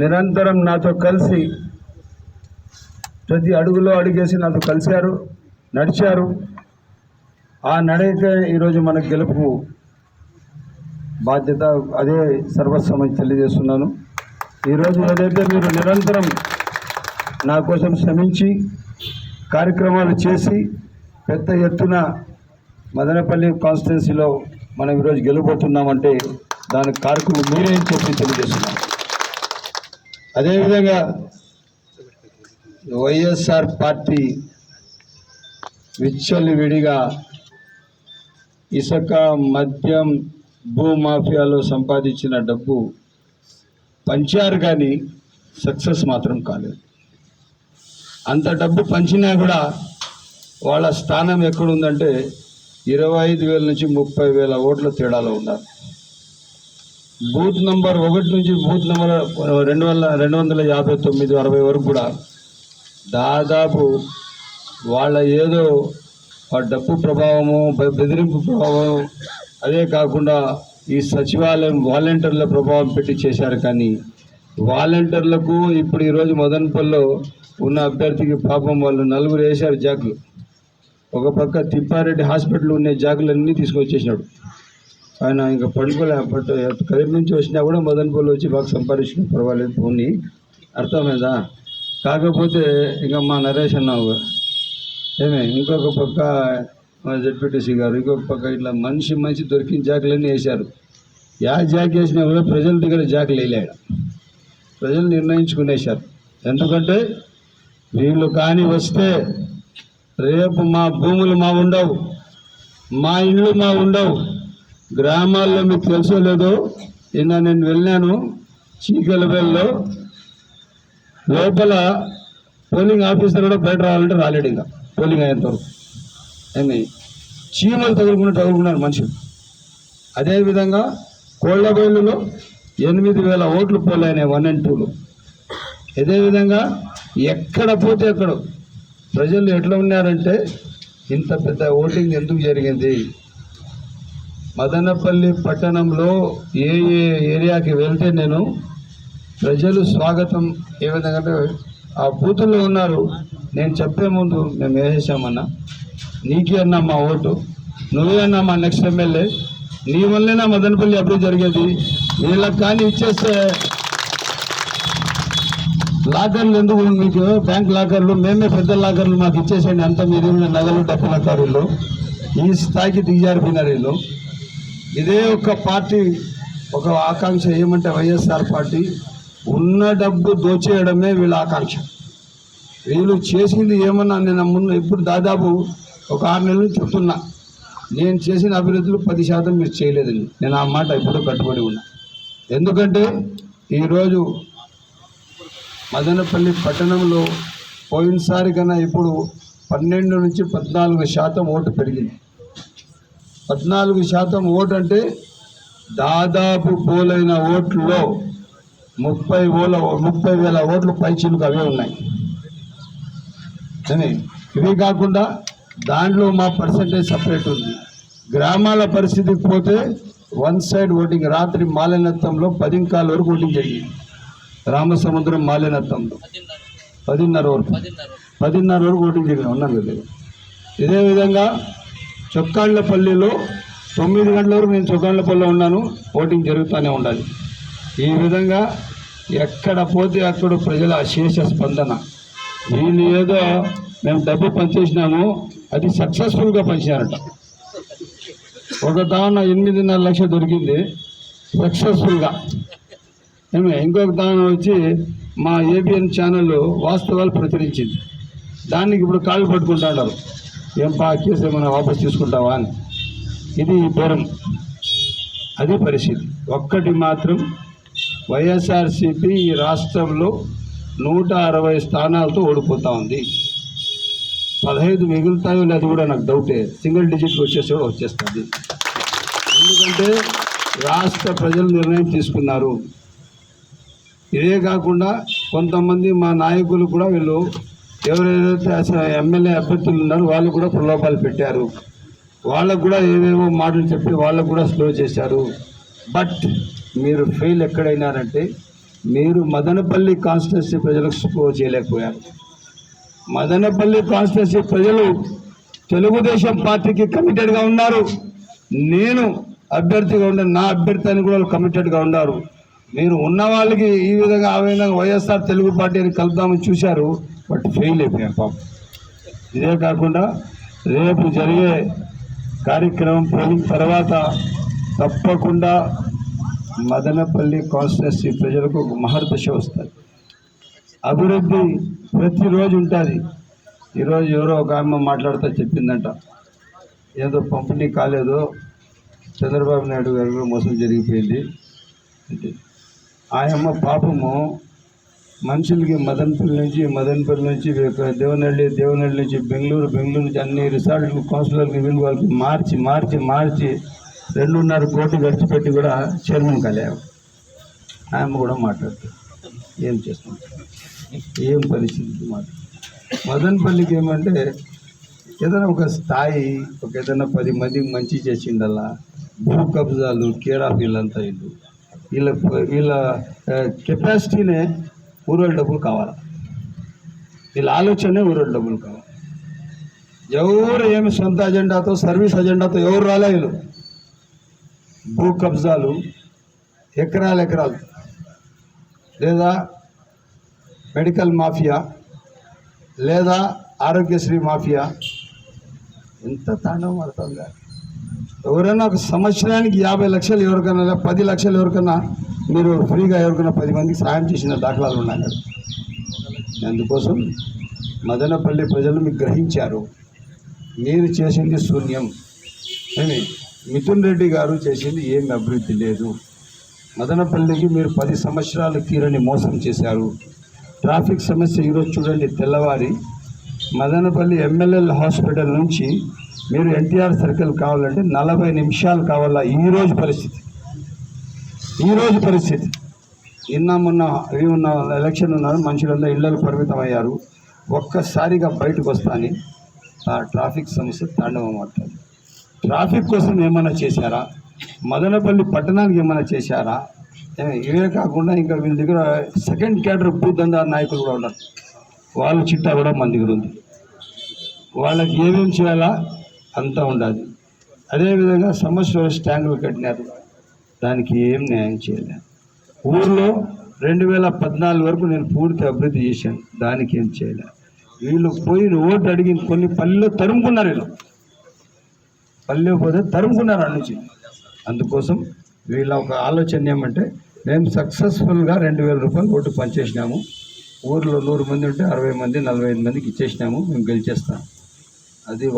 నిరంతరం నాతో కలిసి ప్రతి అడుగులో అడిగేసి నాతో కలిశారు నడిచారు. ఆ నడక ఈరోజు మన గెలుపు బాధ్యత అదే సర్వస్వమని తెలియజేస్తున్నాను. ఈరోజు ఏదైతే మీరు నిరంతరం నా కోసం శ్రమించి కార్యక్రమాలు చేసి పెద్ద ఎత్తున మదనపల్లి కాన్స్టిట్యున్సీలో మనం ఈరోజు గెలుపోతున్నామంటే దానికి కారకులు మీరే అని చెప్పి తెలియజేస్తున్నాం అదేవిధంగా వైఎస్ఆర్ పార్టీ విచ్చలు విడిగా ఇసుక మద్యం భూమాఫియాలో సంపాదించిన డబ్బు పంచారు కానీ సక్సెస్ మాత్రం కాలేదు. అంత డబ్బు పంచినా కూడా వాళ్ళ స్థానం ఎక్కడుందంటే ఇరవై ఐదు వేల నుంచి ముప్పై వేల ఓట్ల తేడాలో ఉన్నారు. బూత్ నంబర్ ఒకటి నుంచి బూత్ నంబర్ రెండు వందల రెండు వందల యాభై తొమ్మిది అరవై వరకు కూడా దాదాపు వాళ్ళ ఏదో ఆ డబ్బు ప్రభావము బెదిరింపు ప్రభావం అదే కాకుండా ఈ సచివాలయం వాలంటీర్ల ప్రభావం పెట్టి చేశారు కానీ వాలంటీర్లకు ఇప్పుడు ఈరోజు మదనపల్లిలో ఉన్న అభ్యర్థికి పాపం వాళ్ళు నలుగురు వేశారు జాకులు ఒక పక్క తిప్పారెడ్డి హాస్పిటల్ ఉన్న జాకులన్నీ తీసుకొచ్చేసినాడు. ఆయన ఇంకా పడుకోలే పట్టు కదిరి నుంచి వచ్చినా కూడా మదనపల్లి వచ్చి బాగా సంపాదించిన పర్వాలేదు పోనీ. అర్థమైందా? కాకపోతే ఇంకా మా నరేష్ అన్నావు. ఏమే ఇంకొక పక్క మా జడ్పీటీసీ గారు ఇంకొక పక్క ఇట్లా మనిషి మనిషి దొరికిన జాకులన్నీ వేశారు. యా జాక్ వేసినా కూడా ప్రజల దగ్గర జాకులు వేయలేడు ప్రజలు నిర్ణయించుకునేశారు. ఎందుకంటే వీళ్ళు కానీ వస్తే రేపు మా భూములు మా ఉండవు మా ఇళ్ళు మా ఉండవు. గ్రామాల్లో మీకు తెలుసో లేదో నిన్న నేను వెళ్ళాను చీకలబెల్లో లోపల పోలింగ్ ఆఫీసర్ కూడా బయట రావాలంటే రాలేడు ఇంకా పోలింగ్ అయ్యేంతవరకు అని చీమలు తగులుకుని తగులుకున్నారు మనుషులు. అదేవిధంగా కోళ్ళబైలులో ఎనిమిది వేల ఓట్లు పోలైనాయి వన్ అండ్ టూలో. అదేవిధంగా ఎక్కడ పోతే అక్కడ ప్రజలు ఎట్లా ఉన్నారంటే ఇంత పెద్ద ఓటింగ్ ఎందుకు జరిగింది? మదనపల్లి పట్టణంలో ఏ ఏ ఏరియాకి వెళ్తే నేను ప్రజలు స్వాగతం ఏ విధంగా అంటే ఆ బూతుల్లో ఉన్నారు. నేను చెప్పే ముందు మేము వేసేసామన్నా నీకే అన్నా మా ఓటు. నువ్వే అన్నా మా నెక్స్ట్ ఎమ్మెల్యే. నీ వల్లనే మదనపల్లి అభివృద్ధి జరిగేది. వీళ్ళకి కానీ ఇచ్చేస్తే లాకర్లు ఎందుకు మీకు? బ్యాంక్ లాకర్లు మేమే పెద్ద లాకర్లు మాకు ఇచ్చేసేయండి. అంత మీరు నగలు డబ్బు లాకర్లు. ఈ స్థాయికి దిగజారిపోయినారు వీళ్ళు. ఇదే ఒక పార్టీ ఒక ఆకాంక్ష ఏమంటే వైఎస్ఆర్ పార్టీ ఉన్న డబ్బు దోచేయడమే వీళ్ళ ఆకాంక్ష. వీళ్ళు చేసింది ఏమన్నా నేను ముందు ఇప్పుడు దాదాపు ఒక ఆరు నెలలు చెప్తున్నా. నేను చేసిన అభివృద్ధులు పది శాతం మీరు చేయలేదండి. నేను ఆ మాట ఇప్పుడు కట్టుబడి ఉన్నా. ఎందుకంటే ఈరోజు మదనపల్లి పట్టణంలో పోయినసారి కన్నా ఇప్పుడు పన్నెండు నుంచి పద్నాలుగు శాతం ఓటు పెరిగింది. పద్నాలుగు శాతం ఓటు అంటే దాదాపు పోలైన ఓట్లలో ముప్పై ఓల ముప్పై వేల ఓట్లు పైచిలకు అవే ఉన్నాయి. ఇవి కాకుండా దాంట్లో మా పర్సంటేజ్ సపరేట్ ఉంది. గ్రామాల పరిస్థితికి పోతే వన్ సైడ్ ఓటింగ్ రాత్రి మాలినత్వంలో పదింకాల వరకు ఓటింగ్ జరిగింది. రామసముద్రం మాలినత్వంలో పదిన్నర వరకు. పదిన్నర వరకు. ఓటింగ్ జరిగింది ఉన్నాను కదా. ఇదే విధంగా చొక్కాళ్ళపల్లిలో తొమ్మిది గంటల వరకు నేను చొక్కాళ్ళపల్లిలో ఉన్నాను. ఓటింగ్ జరుగుతూనే ఉండాలి. ఈ విధంగా ఎక్కడ పోతే అక్కడ ప్రజల అశేష స్పందన. వీళ్ళు ఏదో మేము డబ్బు పనిచేసినాము అది సక్సెస్ఫుల్గా పంచారట ఒక దాన ఎనిమిదిన్నర లక్షలు దొరికింది సక్సెస్ఫుల్గా. ఏమే ఇంకొక దాని వచ్చి మా ఏబిఎన్ ఛానల్ వాస్తవాలు ప్రచురించింది. దానికి ఇప్పుడు కాళ్ళు పట్టుకుంటున్నారు ఏం పా కేసు ఏమైనా వాపస్ తీసుకుంటావా అని. ఇది దూరం అది పరిస్థితి. ఒక్కటి మాత్రం వైఎస్ఆర్సీపీ ఈ రాష్ట్రంలో నూట అరవై స్థానాలతో ఓడిపోతూ ఉంది. పదహైదు మిగులుతాయో లేదు కూడా నాకు డౌటే. సింగిల్ డిజిట్ వచ్చేసి కూడా వచ్చేస్తుంది. ఎందుకంటే రాష్ట్ర ప్రజలు నిర్ణయం తీసుకున్నారు. ఇదే కాకుండా కొంతమంది మా నాయకులు కూడా వీళ్ళు ఎవరెవరైతే అసలు ఎమ్మెల్యే అభ్యర్థులు ఉన్నారో వాళ్ళు కూడా ప్రలోభాలు పెట్టారు. వాళ్ళకు కూడా ఏవేవో మాటలు చెప్పి వాళ్ళకు కూడా స్లో చేశారు. బట్ మీరు ఫెయిల్ ఎక్కడైనారంటే మీరు మదనపల్లి కాన్స్టిట్యూన్సీ ప్రజలకు స్లో చేయలేకపోయారు. మదనపల్లి కాన్స్టిట్యూన్సీ ప్రజలు తెలుగుదేశం పార్టీకి కమిటెడ్గా ఉన్నారు. నేను అభ్యర్థిగా ఉండే నా అభ్యర్థి అని కూడా వాళ్ళు కమిటెడ్గా ఉన్నారు. మీరు ఉన్న వాళ్ళకి ఈ విధంగా ఆ విధంగా వైఎస్ఆర్ తెలుగు పార్టీ అని కలుపుదామని చూశారు. బట్ ఫెయిల్ అయిపోయాం పాపం. ఇదే కాకుండా రేపు జరిగే కార్యక్రమం పోయిన తర్వాత తప్పకుండా మదనపల్లి కాన్స్టిట్యూన్సీ ప్రజలకు ఒక మహర్దశ వస్తుంది. అభివృద్ధి ప్రతిరోజు ఉంటుంది. ఈరోజు ఎవరో ఒక ఆమె మాట్లాడుతూ చెప్పిందంట. ఏదో పంపిణీ కాలేదు చంద్రబాబు నాయుడు గారు మోసం జరిగిపోయింది. అంటే ఆయమ్మ పాపము మనుషులకి మదన్పల్లి నుంచి మదన్పల్లి నుంచి దేవనల్లి దేవనహళ్ళి నుంచి బెంగళూరు బెంగళూరు నుంచి అన్ని రిసార్ట్లు కౌన్సిలర్కి వీళ్ళు వాళ్ళకి మార్చి మార్చి మార్చి రెండున్నర కోట్లు ఖర్చు పెట్టి కూడా చైర్మన్ కలిగాము ఆమె కూడా మాట్లాడుతారు ఏం చేస్తాం ఏం పరిస్థితి మాట మదన్పల్లికి ఏమంటే ఏదైనా ఒక స్థాయి ఒక ఏదైనా పది మందికి మంచి చేసిండల్లా భూ కబ్జాలు కేరాఫ్ వీళ్ళంతా వీళ్ళు వీళ్ళ వీళ్ళ కెపాసిటీనే ఊరోళ్ళ డబ్బులు కావాలి? వీళ్ళ ఆలోచనే ఊరోళ్ళ డబ్బులు కావాలి. ఎవరు ఏమి సొంత అజెండాతో సర్వీస్ అజెండాతో ఎవరు రాలే వీళ్ళు? భూ కబ్జాలు ఎకరాలు ఎకరాలు. లేదా మెడికల్ మాఫియా లేదా ఆరోగ్యశ్రీ మాఫియా. ఎంత తాండవం పడుతుందా. ఎవరైనా ఒక సంవత్సరానికి యాభై లక్షలు ఎవరికైనా లేదా పది లక్షలు ఎవరికైనా మీరు ఫ్రీగా ఎవరికైనా పది మందికి సాయం చేసిన దాఖలాలు ఉన్నాయి కదా. అందుకోసం మదనపల్లి ప్రజలు మీకు గ్రహించారు. మీరు చేసింది శూన్యం. అని మిథున్ రెడ్డి గారు చేసింది ఏమి అభివృద్ధి లేదు. మదనపల్లికి మీరు పది సంవత్సరాలు తీరని మోసం చేశారు. ట్రాఫిక్ సమస్య ఈరోజు చూడండి తెల్లవారి. మదనపల్లి ఎమ్మెల్యేల హాస్పిటల్ నుంచి మీరు ఎన్టీఆర్ సర్కిల్ కావాలంటే నలభై నిమిషాలు కావాలా? ఈరోజు పరిస్థితి. ఈరోజు పరిస్థితి. నిన్న మొన్న ఉన్న ఎలక్షన్ ఉన్నారు మనుషులందరూ ఇళ్ళకు పరిమితం అయ్యారు ఒక్కసారిగా బయటకు వస్తాని ఆ ట్రాఫిక్ సమస్య తాండవం అవుతుంది. ట్రాఫిక్ కోసం ఏమైనా చేశారా? మదనపల్లి పట్టణానికి ఏమైనా చేశారా? ఇవే కాకుండా ఇంకా వీళ్ళ దగ్గర సెకండ్ క్యాడర్ భూదందా నాయకులు కూడా ఉన్నారు. వాళ్ళ చిట్టా కూడా మన దగ్గర ఉంది. వాళ్ళకి ఏమేమి చేయాలా అంతా ఉండాలి. అదేవిధంగా సమస్య ట్యాంకులు కట్టినారు. దానికి ఏం న్యాయం చేయలేదు ఊర్లో రెండు వేల పద్నాలుగు వరకు నేను పూర్తి అభివృద్ధి చేశాను. దానికి ఏం చేయలేదు వీళ్ళు పోయి ఓటు అడిగి కొన్ని పల్లెల్లో తరుముకున్నారు వీళ్ళు. పల్లె పోతే తరుముకున్నారు అటు అందుకోసం వీళ్ళ ఒక ఆలోచన ఏమంటే మేము సక్సెస్ఫుల్గా రెండు వేల రూపాయలు ఓటు పనిచేసినాము ఊర్లో నూరు మంది ఉంటే అరవై మంది నలభై ఐదు మందికి ఇచ్చేసినాము. మేము గెలిచేస్తాం. అది